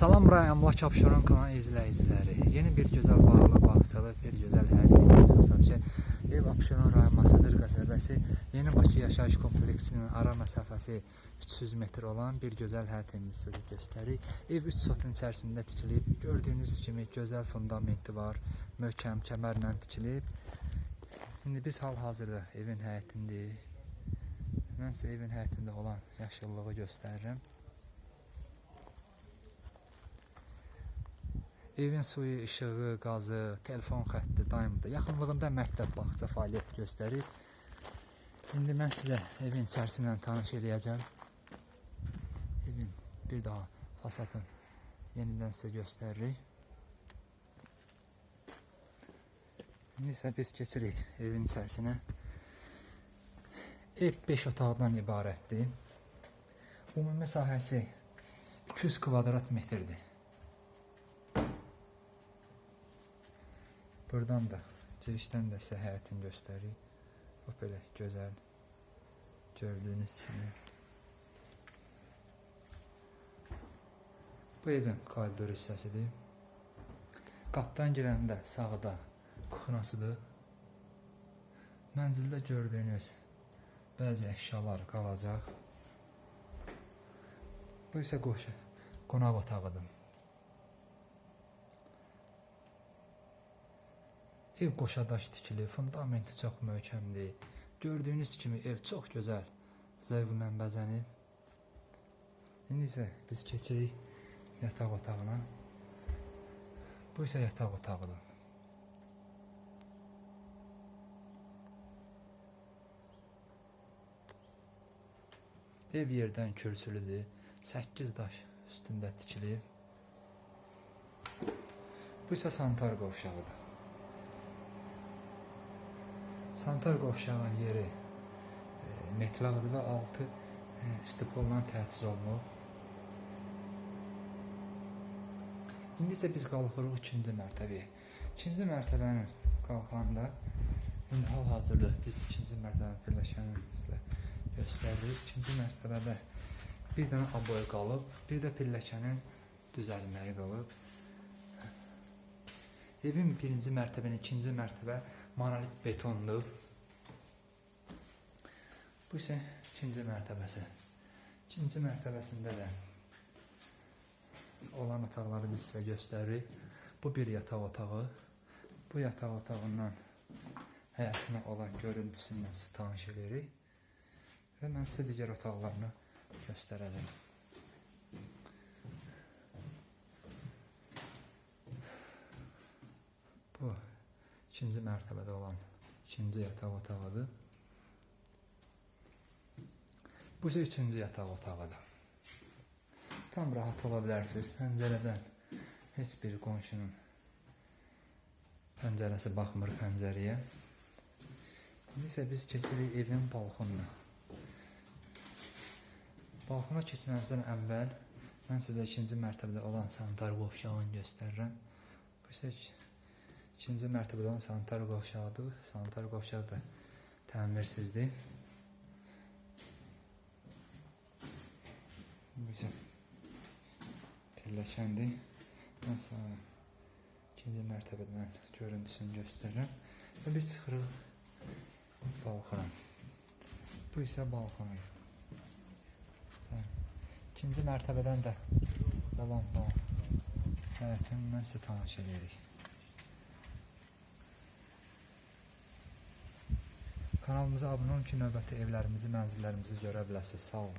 Salam Ryan Əmlak Abşeron kanalı izləyiciləri. Yeni bir gözəl bağlı, bağçalı, bir gözəl hərbiyə çıxıb satışa. Ev Abşeron rayon Masazır qəsəbəsi Yeni Bakı yaşayış kompleksinin ara məsafəsi 300 metr olan bir gözəl həyətimizi sizə göstərir. Ev 3 sotun içərisində tikilib. Gördüyünüz kimi gözəl fundamenti var. Möhkəm kəmərlə tikilib. İndi biz hal-hazırda evin həyətindəyik. Mən sizə evin həyətində olan yaşıllığı göstərirəm. Evin suyu, işığı, qazı, telefon xətti daimdə yaxınlığında məktəb, bağça fəaliyyət göstərir. İndi mən sizə evin içərisindən tanış eləyəcəm. Evin bir daha fasadın yenidən sizə göstəririk. İndi isə biz keçirik evin içərisinə. Ev 5 otaqdan ibarətdir. Ümumi sahəsi 200 kvadrat metrdir. Buradan da girişdən də sizə həyətini göstərir. O belə gözəl gördüyünüz kimi. Bu evin koridor hissəsidir. Qapıdan girəndə sağda kuxnasıdır. Mənzildə gördüyünüz bəzi əşyalar qalacaq. Bu isə qoşu qonaq otağıdır. Ev qoşadaş tikili, fundamenti çox möhkəmdir. Gördüyünüz kimi ev çox gözəl, zövqlə bəzənib. İndi isə biz keçirik yataq otağına. Bu isə yataq otağıdır. Ev yerdən kürsülüdür. 8 daş üstündə tikilib. Bu isə sanitar qovşağıdır. Santar qovşağın yeri e, metlaqdır və altı e, stipolla təchiz olunub. İndi isə biz qalxırıq ikinci mərtəbəyə. İkinci mərtəbənin qalxanda indi hal-hazırda biz ikinci mərtəbənin pilləkənini sizə göstəririk. İkinci mərtəbədə bir dənə aboy qalıb, bir də pilləkənin düzəlməyi qalıb. Evin birinci mərtəbənin ikinci mərtəbə monolit betondur. Bu isə ikinci mərtəbəsi. İkinci mərtəbəsində də olan otaqları biz sizə göstəririk. Bu bir yataq otağı. Bu yataq otağından həyatına olan görüntüsündən sizə tanış edirik. Və mən sizə digər otaqlarını göstərəcəm. Bu ikinci mərtəbədə olan ikinci yataq otağıdır. Bu isə üçüncü yataq otağıdır. Tam rahat ola bilərsiniz. Pəncərədən heç bir qonşunun pəncərəsi baxmır pəncərəyə. İndi isə biz keçirik evin balkonuna. Balkona keçməzdən əvvəl mən sizə ikinci mərtəbədə olan sanitar qovşağını göstərirəm. Bu isə ikinci mərtəbədə olan sanitar qovşağıdır. Sanitar qovşağı da təmirsizdir. İsə pilləkəndir. Mən sana ikinci mərtəbədən görüntüsünü göstərirəm. Və biz çıxırıq balkona. Bu isə balkonu. Hə. İkinci mərtəbədən də olan bu həyətini mən sizə tanış edirik. Kanalımıza abunə olun ki, növbəti evlərimizi, mənzillərimizi görə biləsiniz. Sağ olun.